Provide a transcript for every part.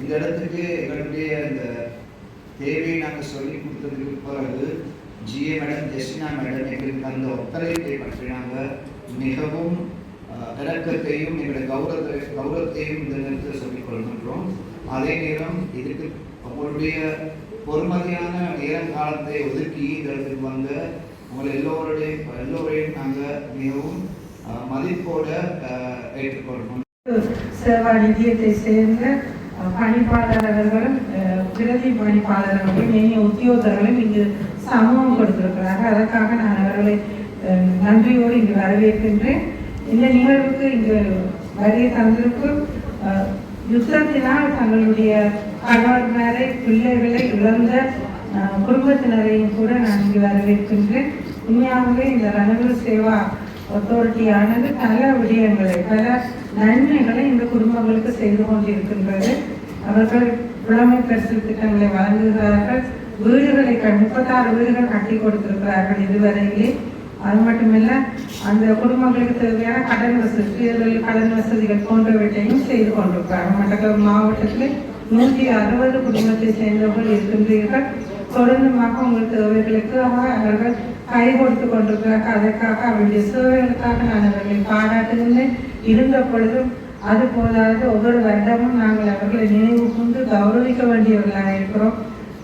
இந்த இடத்துக்கு எங்களுடைய இந்த தேவையை நாங்கள் சொல்லி கொடுத்ததுக்கு பிறகு ஜிஏ மேடம் ஜெஸ்டினா மேடம் எங்களுக்கு அந்த ஒத்துழைப்பை பற்றி நாங்கள் மிகவும் இறக்கத்தையும் எங்களுடைய கௌரவத்தை கௌரவத்தையும் இந்த நேரத்தில் சொல்லிக் கொள்கின்றோம். அதே நேரம் இதுக்கு உங்களுடைய பொறுமதியான நேரம் காலத்தை ஒதுக்கி இந்த இடத்துக்கு வந்த உங்களை எல்லோருடைய எல்லோரையும் நாங்கள் மிகவும் மதிப்போட ஏற்றுக்கொள்கிறோம். சேவா நிதியத்தை சேர்ந்த பணிப்பாளர்களும் அஹ், பிரதி பணிப்பாளர்களும் இனிய உத்தியோகர்களும் இங்கு சமூகம் கொடுத்திருக்கிறார்கள். அதற்காக நான் அவர்களை நன்றியோடு இங்கு வரவேற்கின்றேன். இந்த நிகழ்வுக்கு இங்கு வருகை தந்திருக்கும் யுத்தத்தினால் தங்களுடைய கணவன்மாரை பிள்ளைகளை இழந்த அஹ், குடும்பத்தினரையும் கூட நான் இங்கு வரவேற்கின்றேன். உண்மையாகவே இந்த ரணவீர் சேவா அத்தாரிட்டியானது பல விடயங்களை பல நன்மைகளை இந்த குடும்பங்களுக்கு செய்து கொண்டிருக்கின்றது. அவர்கள் புலமை பரிசு திட்டங்களை வழங்குகிறார்கள். வீடுகளை முப்பத்தாறு வீடுகள் கட்டி கொடுத்திருக்கிறார்கள் இதுவரையிலே. அது மட்டுமில்ல அந்த குடும்பங்களுக்கு தேவையான கடன் வசதி சுயதொழில் கடன் வசதிகள் போன்றவற்றையும் செய்து கொண்டிருக்கிறார்கள் மட்டக்களப்பு மாவட்டத்தில் நூற்றி அறுபது குடும்பத்தை சேர்ந்தவர்கள் இருக்கின்றீர்கள். தொடர்ந்துமாக உங்கள் தேவைகளுக்கு அவர்கள் கை கொடுத்து கொண்டிருக்கிறார்கள். அதற்காக அவருடைய சேவைகளுக்காக நான் அவர்களை பாராட்டுகின்றேன். இருந்த பொழுதும் அது போதாது ஒவ்வொரு வருடமும் நாங்கள் அவர்களை நினைவு கூர்ந்து கௌரவிக்க வேண்டியவர்களாக இருக்கிறோம்.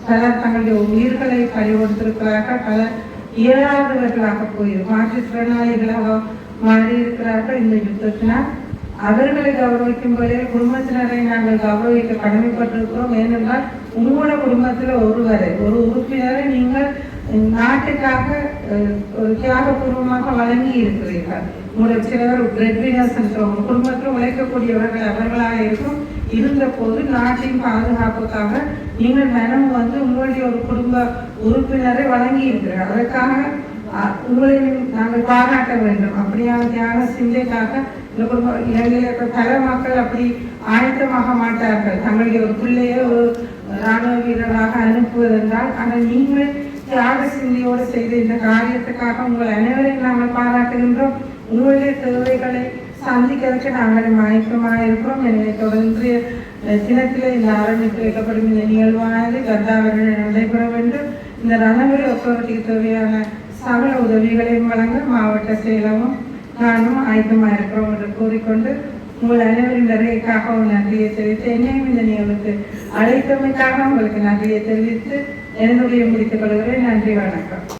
பலர் தங்களுடைய உயிர்களை பறிகொடுத்திருக்கிறார்கள் பலர் இயலாதவர்களாக போய் மாற்றுத்திறனாளிகளாக மாறி இருக்கிறார்கள் இந்த யுத்தத்தினால். அவர்களை கௌரவிக்கும் போதே குடும்பத்தினரை நாங்கள் கௌரவிக்க கடமைப்பட்டிருக்கிறோம். ஏனென்றால் உங்களோட குடும்பத்தில் ஒருவரை ஒரு உறுப்பினரை நீங்கள் நாட்டுக்காக தியாகபூர்வமாக வழங்கி இருக்கிறீர்கள். உங்களுடைய சிலர் பிரெட் வினர்ஸ் குடும்பத்தில் உழைக்கக்கூடியவர்கள் அவர்களாக இருக்கும். இருந்த போது நாட்டின் பாதுகாப்புக்காக நீங்கள் மனம் வந்து உங்களுடைய ஒரு குடும்ப உறுப்பினரை வழங்கி இருக்கிறீர்கள் அதற்காக அஹ், உங்களை நாங்கள் பாராட்ட வேண்டும். அப்படியான தியாக சிந்தைக்காக இந்த குடும்ப இலங்கையில் பல மக்கள் அப்படி ஆயத்தமாக மாட்டார்கள். தங்களுடைய ஒரு பிள்ளையை ஒரு ராணுவ வீரராக அனுப்புவதென்றால் ஆனால் நீங்கள் தியாக சிந்தியோடு செய்த இந்த காரியத்துக்காக உங்கள் அனைவரையும் நாங்கள் பாராட்டுகின்றோம். உங்களுடைய தேவைகளை சந்திக்கிறதுக்கு நாங்கள் மயக்கமாக இருக்கிறோம் எனவே தொடர்ந்து தினத்தில் இந்த ஆரம்பித்து வைக்கப்படும் இந்த நிகழ்வானது கர்த்தாவர்கள் நடைபெற வேண்டும். இந்த ரணவரி ஒத்தோரிட்டிக்கு தேவையான சகல உதவிகளையும் வழங்க மாவட்ட செயலகம் நானும் ஆயத்தமாக இருக்கிறோம் என்று கூறிக்கொண்டு உங்கள் அனைவரின் வருகைக்காக ஒரு நன்றியை தெரிவித்து என்னையும் இந்த நிகழ்வுக்கு அழைத்தமைக்காக உங்களுக்கு நன்றியை தெரிவித்து என்னுடைய முடித்துக் கொள்கிறேன். நன்றி வணக்கம்.